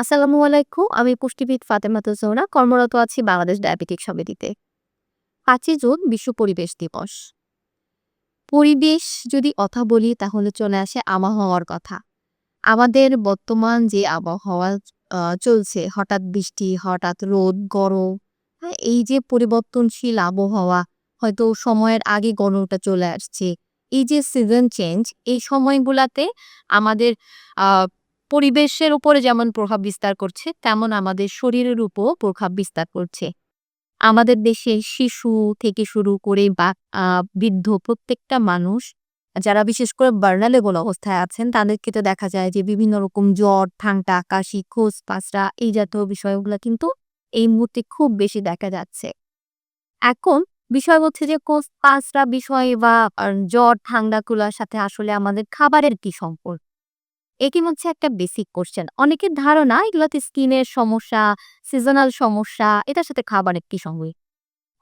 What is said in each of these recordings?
আসসালামু আলাইকুম, আমি পুষ্টিবিদ ফাতেমা জোহরা কর্মরত আছি বাংলাদেশ ডায়াবেটিক সমিতিতে। পাঁচই জুন, বিশ্ব পরিবেশ দিবস। পরিবেশ যদি কথা বলি, তাহলে চলে আসে আবহাওয়ার কথা। আমাদের বর্তমান যে আবহাওয়া চলছে, হঠাৎ বৃষ্টি, হঠাৎ রোদ, গরম হ্যাঁ এই যে পরিবর্তনশীল আবহাওয়া, হয়তো সময়ের আগে গরমটা চলে আসছে, এই যে সিজন চেঞ্জ এই সময়গুলাতে আমাদের পরিবেশের উপরে যেমন প্রভাব বিস্তার করছে, তেমন আমাদের শরীরের উপর প্রভাব বিস্তার করছে। আমাদের দেশে শিশু থেকে শুরু করে বা বৃদ্ধ প্রত্যেকটা মানুষ, যারা বিশেষ করে বার্নালেবল অবস্থায় আছেন তাদের ক্ষেত্রে দেখা যায় যে বিভিন্ন রকম জ্বর, ঠান্ডা, কাশি, খোঁজ পাসরা এই জাতীয় বিষয়গুলো কিন্তু এই মুহূর্তে খুব বেশি দেখা যাচ্ছে। এখন বিষয় হচ্ছে যে কোষ পাসরা বিষয় বা জ্বর ঠান্ডাগুলোর সাথে আসলে আমাদের খাবারের কি সম্পর্ক? এটি হচ্ছে একটা বেসিক কোশ্চেন অনেকের ধারণা এগুলোতে স্কিনের সমস্যা সিজনাল সমস্যা, এটার সাথে খাবারের কি সঙ্গে?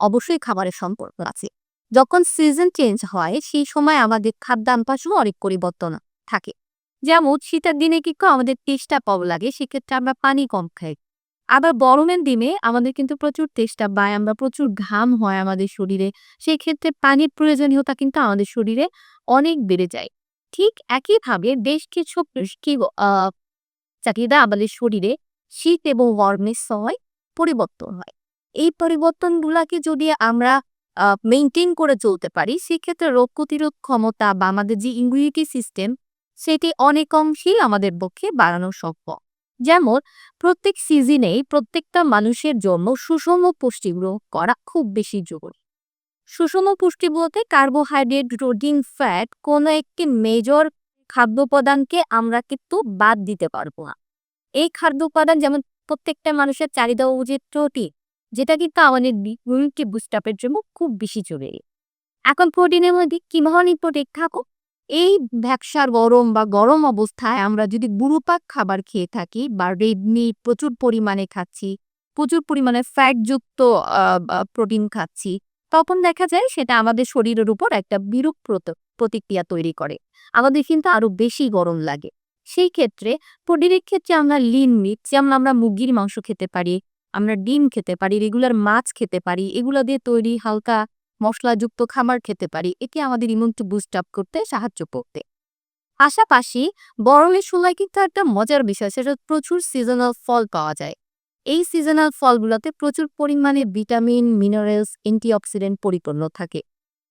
অবশ্যই খাবারের সম্পর্ক আছে। যখন সিজন চেঞ্জ হয়, সেই সময় আমাদের খাদ্যাভ্যাসও অনেক পরিবর্তন থাকে। যেমন শীতের দিনে কি করে আমাদের তেষ্টা কম লাগে, সেক্ষেত্রে আমরা পানি কম খাই। আবার গরমের দিনে আমাদের কিন্তু প্রচুর তেষ্টা পায়, আমরা প্রচুর ঘাম হয় আমাদের শরীরে। সেই ক্ষেত্রে পানির প্রয়োজনীয়তা কিন্তু আমাদের শরীরে অনেক বেড়ে যায়। ঠিক একইভাবে বেশ কিছু আহ চাহিদা আমাদের শরীরে শীত এবং গরমের সময় পরিবর্তন হয়। এই পরিবর্তনগুলাকে যদি আমরা মেনটেন করে চলতে পারি, সেক্ষেত্রে রোগ প্রতিরোধ ক্ষমতা বা আমাদের যে ইমিউনিটি সিস্টেম সেটি অনেক অংশেই আমাদের পক্ষে বাড়ানো সম্ভব। যেমন, প্রত্যেক সিজনেই প্রত্যেকটা মানুষের জন্য সুষম পুষ্টি গ্রহণ করা খুব বেশি জরুরি। সুষম পুষ্টি বলতে কার্বোহাইড্রেট প্রোটিন ফ্যাট কোনো একটি মেজর খাদ্য উপাদানকে আমরা কিন্তু বাদ দিতে পারব না। এই খাদ্য উপাদান যেমন প্রত্যেকটা মানুষের চাহিদা উচিত প্রোটিন যেটা কিন্তু আমাদের ইমিউনিটি বুস্ট আপের জন্য খুব বেশি জরুরি। এখন প্রোটিনের মধ্যে কি ধরনের প্রোটিন থাকো এই ভ্যাকসার গরম বা গরম অবস্থায় আমরা যদি গুরুপাক খাবার খেয়ে থাকি বা রেড মিট প্রচুর পরিমাণে খাচ্ছি, প্রচুর পরিমাণে ফ্যাটযুক্ত প্রোটিন খাচ্ছি তখন দেখা যায় সেটা আমাদের শরীরের উপর একটা বিরূপ প্রত- প্রতিক্রিয়া তৈরি করে। আমাদের কিন্তু আরও বেশি গরম লাগে। সেই ক্ষেত্রে প্রোটিনের ক্ষেত্রে আমরা লিন মিট যেমন আমরা মুরগির মাংস খেতে পারি, আমরা ডিম খেতে পারি রেগুলার মাছ খেতে পারি, এগুলো দিয়ে তৈরি হালকা মশলাযুক্ত খাবার খেতে পারি এটি আমাদের ইমিউনিটি বুস্ট আপ করতে সাহায্য করতে। পাশাপাশি গরমের সময় কিন্তু একটা মজার বিষয়, সেটা প্রচুর সিজনাল ফল পাওয়া যায়। এই সিজনাল ফলগুলোতে প্রচুর পরিমাণে ভিটামিন মিনারেলস অ্যান্টিঅক্সিডেন্ট পরিপূর্ণ থাকে,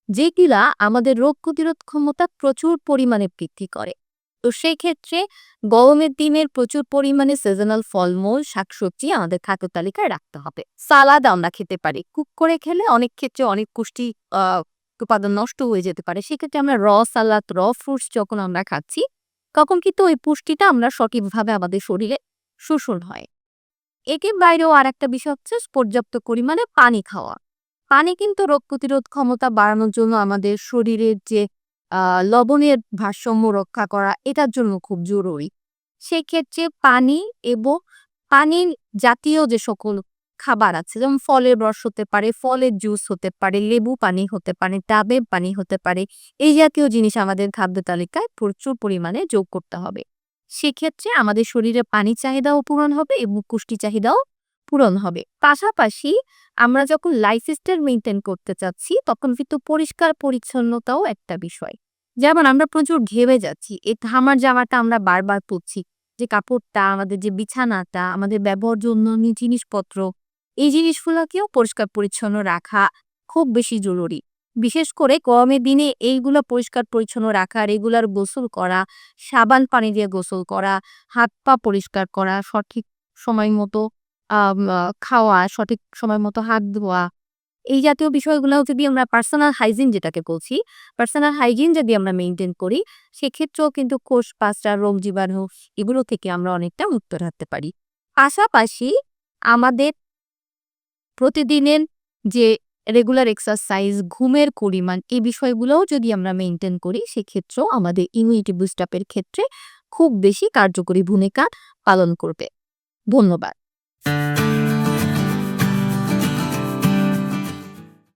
যেগুলা আমাদের রোগ প্রতিরোধ ক্ষমতা প্রচুর পরিমাণে বৃদ্ধি করে। তো সেই ক্ষেত্রে গরমের দিনের প্রচুর পরিমাণে সিজনাল ফলমূল, শাকসবজি আমাদের খাদ্য তালিকায় রাখতে হবে। সালাদ আমরা খেতে পারি। কুক করে খেলে অনেক ক্ষেত্রে অনেক পুষ্টি উপাদান নষ্ট হয়ে যেতে পারে। সেক্ষেত্রে আমরা র সালাদ র ফ্রুটস যখন আমরা খাচ্ছি, তখন কিন্তু ওই পুষ্টিটা আমরা সঠিকভাবে আমাদের শরীরে শোষণ হয়। একে বাইরেও আর একটা বিষয় হচ্ছে পর্যাপ্ত পরিমাণে পানি খাওয়া। পানি কিন্তু রোগ প্রতিরোধ ক্ষমতা বাড়ানোর জন্য আমাদের শরীরের যে লবণের ভারসাম্য রক্ষা করা এটার জন্য খুব জরুরি। সেই ক্ষেত্রে পানি এবং পানি জাতীয় যে সকল খাবার আছে, যেমন ফলের রস হতে পারে, ফলের জুস হতে পারে, লেবু পানি হতে পারে, ডাবের পানি হতে পারে, এই জাতীয় জিনিস আমাদের খাদ্য তালিকায় প্রচুর পরিমাণে যোগ করতে হবে। সেক্ষেত্রে আমাদের শরীরে পানি চাহিদাও পূরণ হবে এবং পুষ্টি চাহিদাও পূরণ হবে। পাশাপাশি আমরা যখন লাইফস্টাইল মেনটেন করতে চাচ্ছি, তখন কিন্তু পরিষ্কার পরিচ্ছন্নতাও একটা বিষয়। যেমন আমরা প্রচুর ঘেমে যাচ্ছি, এই ঘামার জামাটা আমরা বারবার পরছি। যে কাপড়টা, আমাদের যে বিছানাটা, আমাদের ব্যবহার জন্য জিনিসপত্র, এই জিনিসগুলোকেও পরিষ্কার পরিচ্ছন্ন রাখা খুব বেশি জরুরি। বিশেষ করে গরমের দিনে এইগুলো পরিষ্কার পরিচ্ছন্ন রাখা, রেগুলার গোসল করা, সাবান পানি দিয়ে গোসল করা, হাত পা পরিষ্কার করা, সঠিক সময় মতো খাওয়া, সঠিক সময় মতো হাত ধোয়া। এই জাতীয় বিষয়গুলো যদি আমরা পার্সোনাল হাইজিন যেটাকে বলছি পার্সোনাল হাইজিন যদি আমরা মেনটেন করি, সেক্ষেত্রেও কিন্তু কোষ পাঁচটা রোগ জীবাণু এগুলো থেকে আমরা অনেকটা মুক্ত রাখতে পারি। পাশাপাশি আমাদের প্রতিদিনের যে রেগুলার এক্সারসাইজ ঘুমের পরিমাণ, এই বিষয়গুলোও যদি আমরা মেনটেন করি, সেক্ষেত্রেও আমাদের ইমিউনিটি বুস্ট আপের ক্ষেত্রে খুব বেশি কার্যকরী ভূমিকা পালন করবে। ধন্যবাদ।